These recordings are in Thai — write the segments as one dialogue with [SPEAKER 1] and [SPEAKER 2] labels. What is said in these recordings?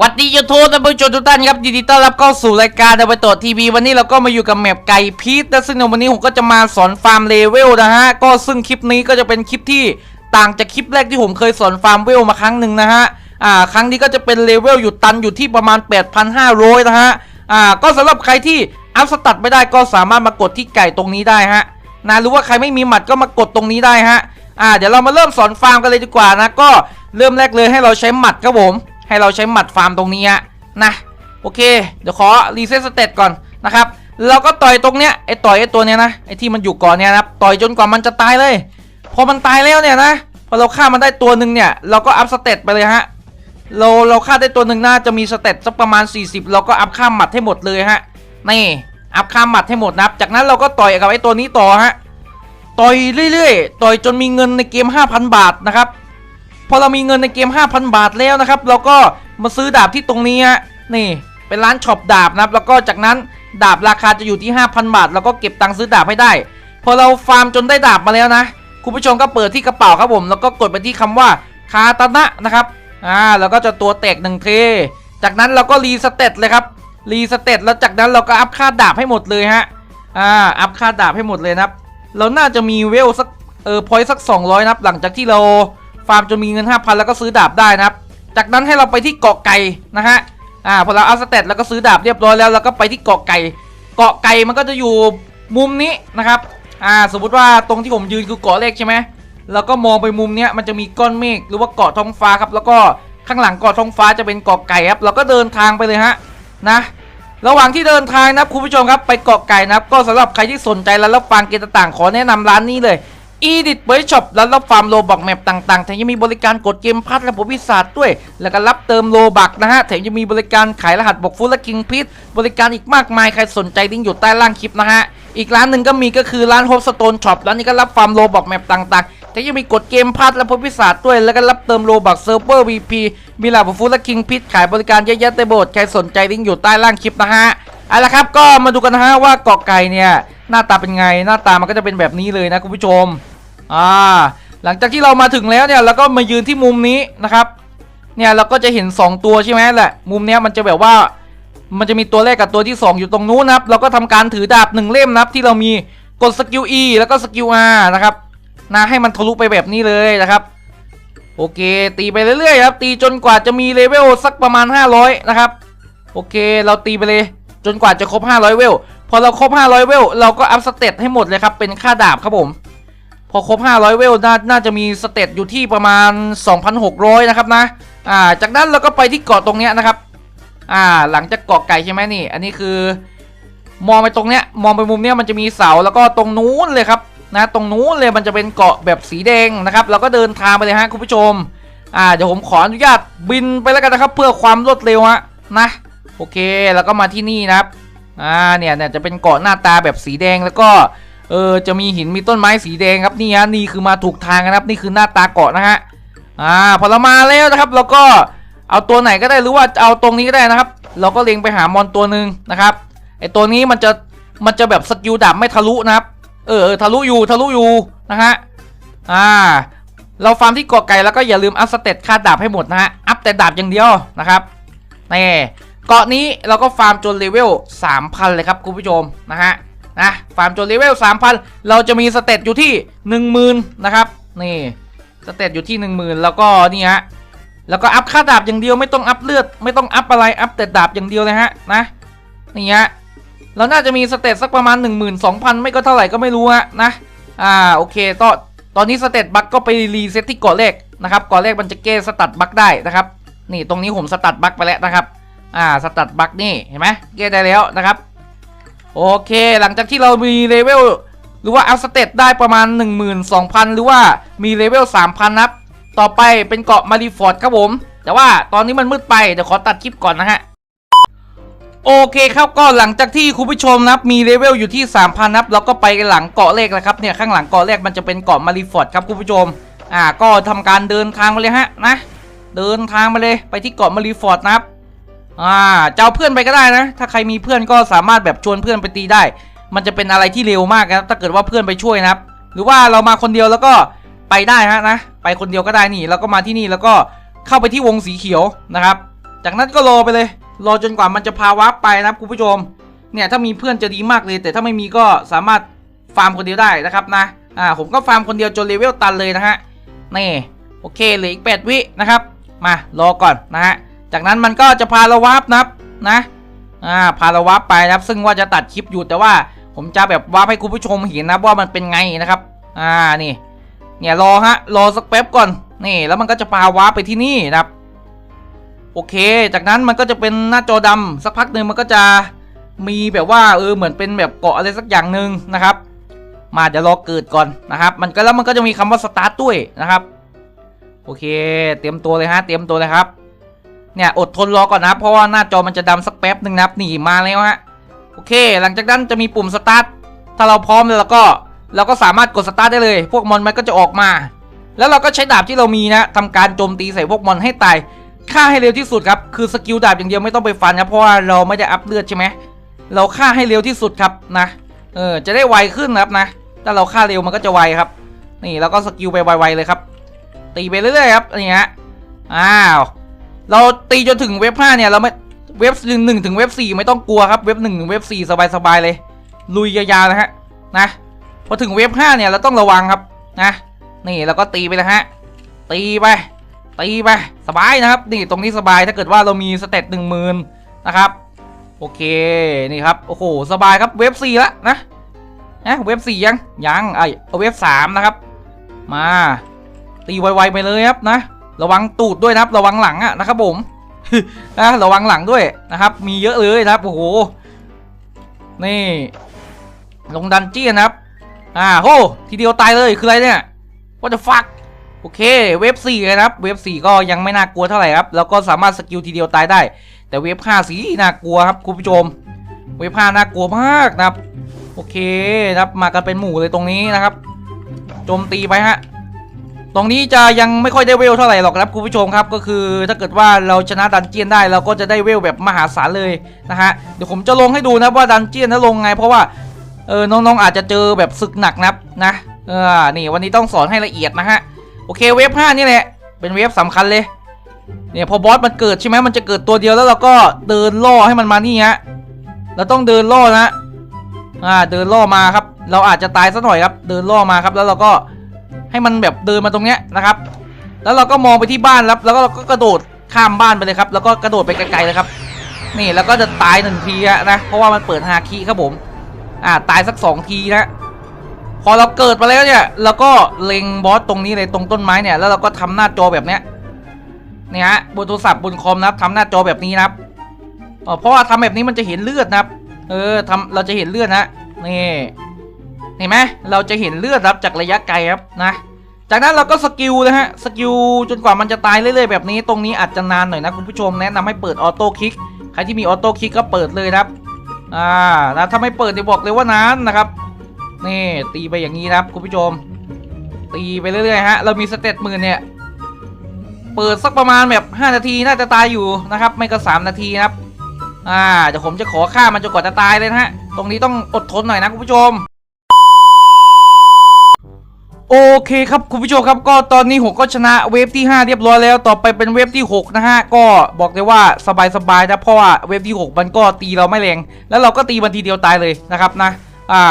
[SPEAKER 1] วัดดียูทูบท่านผู้ชมทุกท่านครับยินดีต้อนรับเข้าสู่รายการดาวโตทีวีวันนี้เราก็มาอยู่กับแมปไก่พีทและซึ่งในวันนี้ผมก็จะมาสอนฟาร์มเลเวลนะฮะก็ซึ่งคลิปนี้ก็จะเป็นคลิปที่ต่างจากคลิปแรกที่ผมเคยสอนฟาร์มเวลมาครั้งหนึ่งนะฮะอ่าครั้งนี้ก็จะเป็นเลเวลอยู่ตันอยู่ที่ประมาณ 8,500 นะฮะอ่าก็สำหรับใครที่อัพสตัดไม่ได้ก็สามารถมากดที่ไก่ตรงนี้ได้ฮะนะหรือว่าใครไม่มีหมัดก็มากดตรงนี้ได้ฮะอ่าเดี๋ยวเรามาเริ่มสอนฟาร์มกันเลยดีกว่านะก็เริ่มแรกเลยให้เราใช้หมัดครับผม ให้เราใช้หมัดฟาร์มตรงนี้นะโอเค เดี๋ยวขอรีเซ็ตสเตตก่อนนะครับเราก็ต่อยตรงเนี้ยไอ้ต่อยไอ้ตัวเนี้ยนะไอ้ที่มันอยู่ก่อนเนี้ยนะครับต่อยจนกว่ามันจะตายเลย พอมันตายแล้วเนี่ยนะพอเราฆ่ามันได้ตัวหนึ่งเนี่ยเราก็อัพสเตตไปเลยฮะเราเราฆ่าได้ตัวหนึ่งน่าจะมีสเตตสักประมาณ 40 เราก็อัพข้ามหมัดให้หมดเลยฮะนี่อัพข้ามหมัดให้หมดนะครับจากนั้นเราก็ต่อยกับไอ้ตัวนี้ต่อฮะต่อยเรื่อยๆ ต่อยจนมีเงินในเกม 5,000 บาทนะครับ พอเรามีเงินในเกม 5,000 บาทแล้วนะครับ เราก็มาซื้อดาบที่ตรงนี้ฮะนี่เป็นร้านช็อปดาบนะครับ แล้วก็จากนั้นดาบราคาจะอยู่ที่ 5,000 บาท แล้วก็เก็บตังค์ซื้อดาบให้ได้ พอเราฟาร์มจนได้ดาบมาแล้วนะ คุณผู้ชมก็เปิดที่กระเป๋าครับผม แล้วก็กดไปที่คำว่าคาตานะนะครับ อ่า แล้วก็จะตัวแตกหนึ่งเท จากนั้นเราก็รีสเตตเลยครับ รีสเตตแล้วจากนั้นเราก็อัพค่าดาบให้หมดเลยฮะ อ่า อัพค่าดาบให้หมดเลยนะครับ เราน่าจะมีเวลสัก เออพอยต์สัก 200 นะครับ หลังจากที่เรา ฟาร์มจนมีเงิน 5,000 แล้วก็ซื้อดาบได้นะครับ จากนั้นให้เราไปที่เกาะไก่นะฮะอ่าพอเราอัพสเตตแล้วก็ซื้อดาบเรียบร้อยแล้วเราก็ไปที่เกาะไก่ เกาะไก่มันก็จะอยู่มุมนี้นะครับอ่าสมมุติว่าตรงที่ผมยืนคือเกาะเลขใช่ไหมแล้วก็มองไปมุมเนี้ยมันจะมีก้อนเมฆหรือว่าเกาะท้องฟ้าครับ แล้วก็ข้างหลังเกาะท้องฟ้าจะเป็นเกาะไก่ครับ เราก็เดินทางไปเลยฮะนะระหว่างที่เดินทางนะครับคุณผู้ชมครับไปเกาะไก่นะครับ ก็สำหรับใครที่สนใจร้านรับฟังเกมต่างๆ ขอแนะนำร้านนี้เลย Edit b o y Shop ร้านรับฟาร์มโลบักแมปต่างๆ แถมยังมีบริการกดเกมพัทและบทวิสาดด้วย แล้วก็รับเติมโลบักนะฮะ แถมยังมีบริการขายรหัสบอกฟูและคิงพิษบริการอีกมากมาย ใครสนใจลิงก์อยู่ใต้ล่างคลิปนะฮะ อีกร้านหนึ่งก็มีก็คือร้านโฮปสโตนช็อปร้านนี้ก็รับฟาร์มโลบักแมปต่างๆแต่ยังมีกดเกมพัทและพบพิศาด้วย แล้วก็รับเติมโลบักเซิร์ฟเวอร์ VP มีหลากฟูและคิงพิษขายบริการเยอะแยะเต็มไปหมดใครสนใจลิงก์อยู่ใต้ล่างคลิปนะฮะเอาละครับก็มาดูกันนะฮะว่าเกาะไก่เนี่ย หน้าตาเป็นไงหน้าตามันก็จะเป็นแบบนี้เลยนะคุณผู้ชมอ่าหลังจากที่เรามาถึงแล้วเนี่ยเราก็มายืนที่มุมนี้นะครับเนี่ยเราก็จะเห็น 2 ตัวใช่ไหมแหละมุมเนี้ยมันจะแบบว่ามันจะมีตัวแรกกับตัวที่ 2 อยู่ตรงนู้นนะครับเราก็ทำการถือดาบหนึ่งเล่มนะครับที่เรามีกดสกิล E แล้วก็สกิล R นะครับนะให้มันทะลุไปแบบนี้เลยนะครับ โอเค ตีไปเรื่อยๆครับตีจนกว่าจะมีเลเวลสักประมาณ 500 นะครับ โอเค เราตีไปเลย จนกว่าจะครบ 500 เวล พอเราครบ500เวลเราก็อัพสเตตให้หมดเลยครับ เป็นค่าดาบครับผม พอครบ500เวลนน่าจะมีสเตตอยู่ที่ประมาณ 2,600 นะครับนะอ่าจากนั้นเราก็ไปที่เกาะตรงเนี้ยนะครับอ่าหลังจากเกาะไก่ใช่ไหมนี่ อันนี้คือ มองไปตรงเนี้ยมองไปมุมเนี้ยมันจะมีเสาแล้วก็ตรงนู้นเลยครับนะตรงนู้นเลยมันจะเป็นเกาะแบบสีแดงนะครับ เราก็เดินทางไปเลยฮะคุณผู้ชมอ่าเดี๋ยวผมขออนุญาตบินไปแล้วกันนะครับ เพื่อความรวดเร็วฮะนะโอเค แล้วก็มาที่นี่นะครับ อ่าเนี่ยเนี่ยจะเป็นเกาะหน้าตาแบบสีแดงแล้วก็เออจะมีหินมีต้นไม้สีแดงครับนี่ฮะนี่คือมาถูกทางนะครับนี่คือหน้าตาเกาะนะฮะอ่าพอเรามาแล้วนะครับเราก็เอาตัวไหนก็ได้หรือว่าเอาตรงนี้ก็ได้นะครับ เราก็เล็งไปหามอนตัวหนึ่งนะครับไอตัวนี้มันจะมันจะแบบสกิลดาบไม่ทะลุนะครับเออเออทะลุอยู่ทะลุอยู่นะฮะอ่าเราฟาร์มที่เกาะไก่แล้วก็อย่าลืมอัพสเตตค่าดาบให้หมดนะฮะอัพแต่ดาบอย่างเดียวนะครับนี่ เกาะนี้เราก็ฟาร์มจนเลเวล 3,000 เลยครับคุณผู้ชมนะฮะนะฟาร์มจนเลเวล 3,000 เราจะมีสเตตอยู่ที่ 10,000 นะครับนี่สเตตอยู่ที่ 10,000 แล้วก็นี่ฮะแล้วก็อัพค่าดาบอย่างเดียวไม่ต้องอัพเลือด ไม่ต้องอัพอะไรอัพแต่ดาบอย่างเดียวเลยฮะนะนี่ฮะเราน่าจะมีสเตตสักประมาณ 12,000 ไม่ก็เท่าไหร่ก็ไม่รู้ฮะนะอ่าโอเคต่อตอนนี้สเตตบัคก็ไปรีเซ็ตที่เกาะเลขนะครับเกาะเลขมันจะแก้สตัดบัคได้นะครับนี่ตรงนี้ผมสตัดบัคไปแล้วนะครับ อ่าสตัดบัคนี่เห็นไหมแก้ได้แล้วนะครับ โอเคหลังจากที่เรามีเลเวลหรือว่าอัพสเตตได้ประมาณ 12,000 หรือว่ามีเลเวล3,000นับ ต่อไปเป็นเกาะมารีฟอร์ดครับผม แต่ว่าตอนนี้มันมืดไป เดี๋ยวขอตัดคลิปก่อนนะฮะโอเคครับก็หลังจากที่คุณผู้ชมนะครับมีเลเวลอยู่ที่ 3,000นับเราก็ไปหลังเกาะเลขแล้วครับเนี่ยข้างหลังเกาะเลขมันจะเป็นเกาะมารีฟอร์ดครับคุณผู้ชมอ่าก็ทำการเดินทางมาเลยฮะนะเดินทางมาเลยไปที่เกาะมารีฟอร์ดนะครับ อ่าจะเอาเพื่อนไปก็ได้นะ ถ้าใครมีเพื่อนก็สามารถแบบชวนเพื่อนไปตีได้ มันจะเป็นอะไรที่เร็วมากนะถ้าเกิดว่าเพื่อนไปช่วยนะครับ หรือว่าเรามาคนเดียวแล้วก็ไปได้ฮะนะ ไปคนเดียวก็ได้นี่ แล้วก็มาที่นี่แล้วก็เข้าไปที่วงสีเขียวนะครับ จากนั้นก็รอไปเลย รอจนกว่ามันจะพาวาร์ปไปนะครับคุณผู้ชม เนี่ยถ้ามีเพื่อนจะดีมากเลย แต่ถ้าไม่มีก็สามารถฟาร์มคนเดียวได้นะครับนะ อ่าผมก็ฟาร์มคนเดียวจนเลเวลตันเลยนะฮะ นี่โอเคเหลืออีกแปดวินะครับ มารอก่อนนะฮะ จากนั้นมันก็จะพาเราวาร์ปนะครับนะอ่าพาเราวาร์ปไปนะครับ ซึ่งว่าจะตัดคลิปอยู่แต่ว่าผมจะแบบวาร์ปให้คุณผู้ชมเห็นนะว่ามันเป็นไงนะครับ อ่านี่ เนี่ยรอฮะรอสักแป๊บก่อนนี่แล้วมันก็จะพาวาร์ปไปที่นี่นะครับ โอเค จากนั้นมันก็จะเป็นหน้าจอดำสักพักหนึ่งมันก็จะมีแบบว่าเออเหมือนเป็นแบบเกาะอะไรสักอย่างหนึ่งนะครับ มาเดี๋ยวรอเกิดก่อนนะครับ มันก็แล้วมันก็จะมีคำว่าสตาร์ทด้วยนะครับ โอเค เตรียมตัวเลยฮะเตรียมตัวเลยครับ เนี่ยอดทนรอก่อนนะเพราะว่าหน้าจอมันจะดำสักแป๊บหนึ่งนะครับนี่มาแล้วฮะโอเค หลังจากนั้นจะมีปุ่มสตาร์ทถ้าเราพร้อมแล้วก็เราก็สามารถกดสตาร์ทได้เลย พวกมอนมันก็จะออกมา แล้วเราก็ใช้ดาบที่เรามีนะทำการโจมตีใส่พวกมอนให้ตายฆ่าให้เร็วที่สุดครับคือสกิลดาบอย่างเดียวไม่ต้องไปฟันครับเพราะว่าเราไม่ได้อัพเลือดใช่ไหมเราฆ่าให้เร็วที่สุดครับนะเออจะได้ไวขึ้นนะครับนะถ้าเราฆ่าเร็วมันก็จะไวครับ นี่แล้วก็สกิลไปไวๆเลยครับ ตีไปเรื่อยๆครับนี่ฮะอ้าว เราตีจนถึงเว็บห้าเนี่ยเราไม่เว็บหนึ่งถึงเว็บสี่ไม่ต้องกลัวครับเว็บหนึ่งถึงเว็บสี่สบายๆเลย ลุยยาวๆนะฮะนะพอถึงเว็บห้าเนี่ยเราต้องระวังครับนะนี่เราก็ตีไปนะฮะตีไปตีไปสบายนะครับ นี่ตรงนี้สบายถ้าเกิดว่าเรามีสเตตหนึ่งหมื่นนะครับโอเคนี่ครับโอ้โหสบายครับเว็บสี่ละนะนะเว็บสี่ยังยังไอเอาเว็บสามนะครับ มาตีไวๆไปเลยครับนะ ระวังตูดด้วยนะครับ ระวังหลังอะนะครับผมนะระวังหลังด้วยนะครับ มีเยอะเลยนะครับโอ้โหนี่ ลงดันเจียนะครับ อ่าโหทีเดียวตายเลยคืออะไรเนี่ย what the fuck โอเค เว็บสี่นะครับ เว็บสี่ก็ยังไม่น่ากลัวเท่าไหร่ครับแล้วก็สามารถสกิลทีเดียวตายได้ แต่เว็บห้าสีน่ากลัวครับคุณผู้ชม เว็บห้าน่ากลัวมากนะครับ โอเคนะครับมากันเป็นหมู่เลยตรงนี้นะครับโจมตีไปฮะ ตรงนี้จะยังไม่ค่อยได้เวลเท่าไหร่หรอกครับคุณผู้ชมครับ ก็คือถ้าเกิดว่าเราชนะดันเจียนได้เราก็จะได้เวลแบบมหาศาลเลยนะฮะเดี๋ยวผมจะลงให้ดูนะว่าดันเจียนนั้นลงไง เพราะว่าเออน้องๆอาจจะเจอแบบศึกหนักนะครับนะเออนี่วันนี้ต้องสอนให้ละเอียดนะฮะโอเคเวฟห้านี่แหละเป็นเวฟสำคัญเลยเนี่ยพอบอสมันเกิดใช่ไหมมันจะเกิดตัวเดียวแล้วเราก็เดินล่อให้มันมานี่ฮะเราต้องเดินล่อนะอ่าเดินล่อมาครับ เราอาจจะตายสักหน่อยครับ เดินล่อมาครับแล้วเราก็ ให้มันแบบเดินมาตรงเนี้ยนะครับ แล้วเราก็มองไปที่บ้านครับ แล้วก็เราก็กระโดดข้ามบ้านไปเลยครับ แล้วก็กระโดดไปไกลๆเลยครับ นี่แล้วก็จะตายหนึ่งทีะนะ เพราะว่ามันเปิดฮาคิครับผม อ่าตายสักสองทีนะ พอเราเกิดมาแล้วเนี่ยเราก็เล็งบอสตรงนี้เลยตรงต้นไม้เนี่ย แล้วเราก็ทำหน้าจอแบบเนี้ยเนี่ยฮะบนโทรศัพท์บนคอมนะครับทำหน้าจอแบบนี้นะครับเอ่อเพราะว่าทำแบบนี้มันจะเห็นเลือดนะครับ เออทำเราจะเห็นเลือดนะนี่ เห็นไหมเราจะเห็นเลือดรับจากระยะไกลครับนะ จากนั้นเราก็สกิลนะฮะสกิลจนกว่ามันจะตายเรื่อยๆแบบนี้ตรงนี้อาจจะนานหน่อยนะคุณผู้ชมแนะนำให้เปิดออโต้คลิกใครที่มีออโต้คลิกก็เปิดเลยครับอ่านะถ้าไม่เปิดเนี่ยบอกเลยว่านานนะครับนี่ตีไปอย่างนี้นะครับคุณผู้ชม ตีไปเรื่อยๆฮะเรามีสเตตหมื่นเนี่ยเปิดสักประมาณแบบ 5 นาทีน่าจะตายอยู่นะครับ ไม่ก็3นาทีนะครับอ่าเดี๋ยวผมจะขอฆ่ามันจนกว่าจะตายเลยนะฮะ ตรงนี้ต้องอดทนหน่อยนะคุณผู้ชม โอเคครับคุณผู้ชมครับก็ตอนนี้ผมก็ชนะเวฟที่ 5 เรียบร้อยแล้วต่อไปเป็นเวฟที่ 6 นะฮะ ก็บอกเลยว่าสบายๆนะเพราะว่าเวฟที่ 6 มันก็ตีเราไม่แรง แล้วเราก็ตีมันทีเดียวตายเลยนะครับนะ อ่า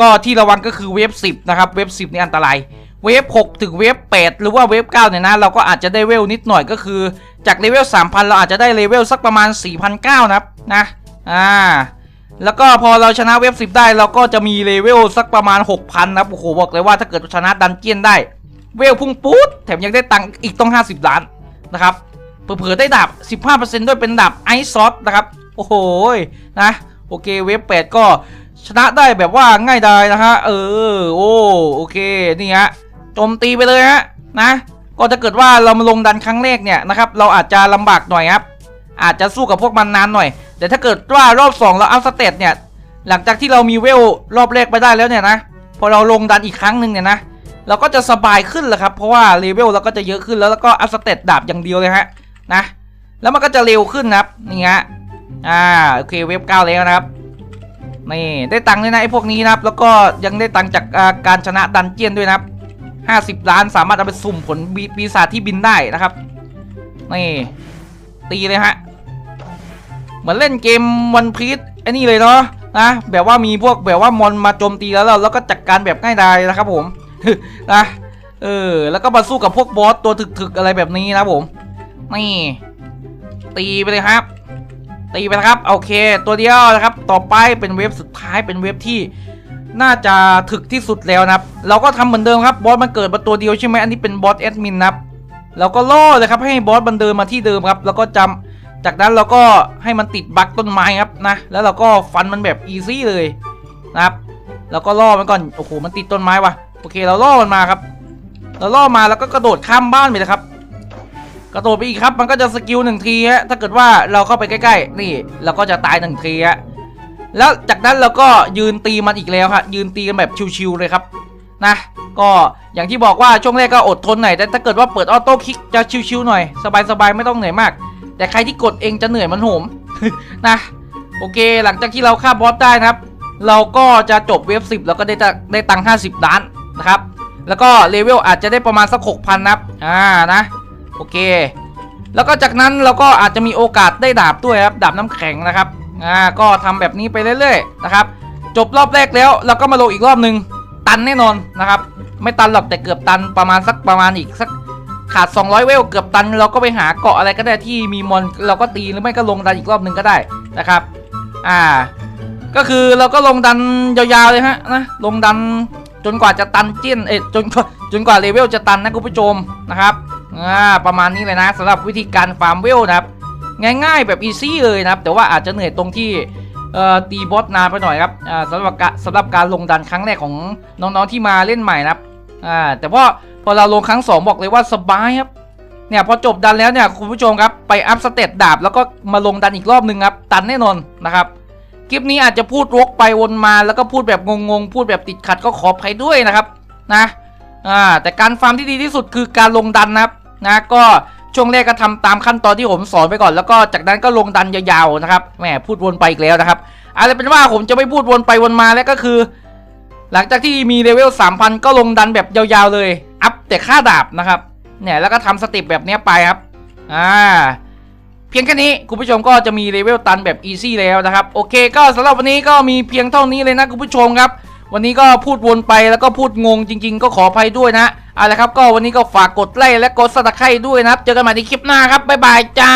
[SPEAKER 1] ก็ที่ระวังก็คือเวฟ10 นะครับ เวฟ10 นี่อันตราย เวฟ6 ถึงเวฟ8 หรือว่าเวฟ9เนี่ยนะเราก็อาจจะได้เวลนิดหน่อยก็คือ จากเลเวล3,000 เราอาจจะได้เลเวลสักประมาณ4,900นะครับนะ อ่า แล้วก็พอเราชนะเว็บ10ได้เราก็จะมีเลเวลสักประมาณ 6,000นะครับโอ้โหบอกเลยว่าถ้าเกิดชนะดันเจียนได้ เวลพุ่งปุ๊ดแถมยังได้ตังค์อีกต้อง 50 ล้านนะครับเผื่อได้ดาบ 15%ด้วยเป็นดาบไอซ์ซอสนะครับ โอ้โหนะโอเคเว็บ 8 ก็ชนะได้แบบว่าง่ายดายนะฮะเออโอ้โอเคนี่ฮะโจมตีไปเลยฮะนะก็ถ้าเกิดว่าเรามาลงดันครั้งแรกเนี่ยนะครับเราอาจจะลำบากหน่อยครับอาจจะสู้กับพวกมันนานหน่อย แต่ถ้าเกิดว่ารอบ2เราอัพสเตตเนี่ยหลังจากที่เรามีเวลรอบแรกไปได้แล้วเนี่ยนะพอเราลงดันอีกครั้งหนึ่งเนี่ยนะเราก็จะสบายขึ้นแหละครับเพราะว่าเลเวลเราก็จะเยอะขึ้นแล้วแล้วก็อัพสเตตดาบอย่างเดียวเลยฮะนะแล้วมันก็จะเร็วขึ้นนะครับนี่ฮะอ่าโอเคเว็บเก้าแล้วนะครับนี่ได้ตังค์ด้วยนะไอ้พวกนี้นะครับแล้วก็ยังได้ตังค์จากการชนะดันเจียนด้วยนะครับ50ล้านสามารถเอาไปสุ่มผลปีปีศาจที่บินได้นะครับนี่ตีเลยฮะ เหมือนเล่นเกมวันพีชไอ้นี่เลยเนาะนะแบบว่ามีพวกแบบว่ามอนมาโจมตีแล้วเราแล้วก็จัดการแบบง่ายดายนะครับผมนะเออแล้วก็มาสู้กับพวกบอสตัวถึกๆอะไรแบบนี้นะผมนี่ตีไปเลยครับ ตีไปนะครับโอเค ตัวเดียวนะครับ ต่อไปเป็นเว็บสุดท้ายเป็นเว็บที่น่าจะถึกที่สุดแล้วนะครับ เราก็ทำเหมือนเดิมครับบอสมันเกิดมาตัวเดียวใช่ไหมอันนี้เป็นบอสแอดมินนะครับเราก็ล่อเลยครับให้บอสมันเดินมาที่เดิมครับ แล้วก็จำ จากนั้นเราก็ให้มันติดบักต้นไม้ครับนะ แล้วเราก็ฟันมันแบบอีซี่เลยนะครับ แล้วก็ล่อมันก่อน โอ้โห มันติดต้นไม้ว่ะ โอเค เราล่อมันมาครับ เราล่อมาแล้วก็กระโดดข้ามบ้านไปเลยครับ กระโดดไปอีกครับ มันก็จะสกิลหนึ่งทีฮะ ถ้าเกิดว่าเราเข้าไปใกล้ๆ นี่เราก็จะตายหนึ่งทีฮะ แล้วจากนั้นเราก็ยืนตีมันอีกแล้วครับยืนตีกันแบบชิวๆเลยครับ นะ ก็อย่างที่บอกว่าช่วงแรกก็อดทนหน่อย แต่ถ้าเกิดว่าเปิดออโต้คลิกจะชิวๆหน่อย สบายๆ ไม่ต้องเหนื่อยมาก แต่ใครที่กดเองจะเหนื่อยมันโหมนะโอเค หลังจากที่เราฆ่าบอสได้นะครับ เราก็จะจบเวฟ10 แล้วก็ได้ได้ตังค์50 ล้านนะครับ แล้วก็เลเวลอาจจะได้ประมาณสัก6,000นับอ่านะโอเค แล้วก็จากนั้นเราก็อาจจะมีโอกาสได้ดาบด้วยครับ ดาบน้ำแข็งนะครับอ่าก็ทำแบบนี้ไปเรื่อยๆนะครับ จบรอบแรกแล้วเราก็มาลงอีกรอบหนึ่งตันแน่นอนนะครับ ไม่ตันหรอกแต่เกือบตันประมาณสักประมาณอีกสัก ขาด 200 เวลเกือบตันเราก็ไปหาเกาะอะไรก็ได้ที่มีมอนเราก็ตีหรือไม่ก็ลงดันอีกรอบหนึ่งก็ได้นะครับ อ่า ก็คือเราก็ลงดันยาวๆเลยฮะนะลงดันจนกว่าจะตันเจี้ยนเอ๊ะจนกว่าจนกว่าเลเวลจะตันนะคุณผู้ชมนะครับอ่าประมาณนี้เลยนะสำหรับวิธีการฟาร์มเวลนะครับ ง่ายๆแบบอีซี่เลยนะครับ แต่ว่าอาจจะเหนื่อยตรงที่เอ่อตีบอสนานไปหน่อยครับอ่าสำหรับกะสำหรับการลงดันครั้งแรกของน้องๆที่มาเล่นใหม่นะครับอ่าแต่พอ พอเราลงครั้งสองบอกเลยว่าสบายครับ เนี่ยพอจบดันแล้วเนี่ยคุณผู้ชมครับไปอัพสเตตดาบแล้วก็มาลงดันอีกรอบหนึ่งครับตันแน่นอนนะครับคลิปนี้อาจจะพูดวกไปวนมาแล้วก็พูดแบบงงๆพูดแบบติดขัดก็ขออภัยด้วยนะครับนะอ่าแต่การฟาร์มที่ดีที่สุดคือการลงดันนะครับนะก็ช่วงแรกก็ทำตามขั้นตอนที่ผมสอนไปก่อนแล้วก็จากนั้นก็ลงดันยาวๆนะครับแหมพูดวนไปอีกแล้วนะครับอะไรเป็นว่าผมจะไม่พูดวนไปวนมาแล้วก็คือ หลังจากที่มีเลเวล 3,000 ก็ลงดันแบบยาวๆเลย แต่ค่าดาบนะครับเนี่ยแล้วก็ทำสเต็ปแบบเนี้ยไปครับอ่าเพียงแค่นี้คุณผู้ชมก็จะมีเลเวลตันแบบอีซี่แล้วนะครับโอเคก็สำหรับวันนี้ก็มีเพียงเท่านี้เลยนะคุณผู้ชมครับวันนี้ก็พูดวนไปแล้วก็พูดงงจริง ๆ ก็ขออภัยด้วยนะเอาละครับก็วันนี้ก็ฝากกดไลค์และกดซับสไครต์ด้วยนะครับ เจอกันใหม่ในคลิปหน้าครับบ๊ายบายจ้า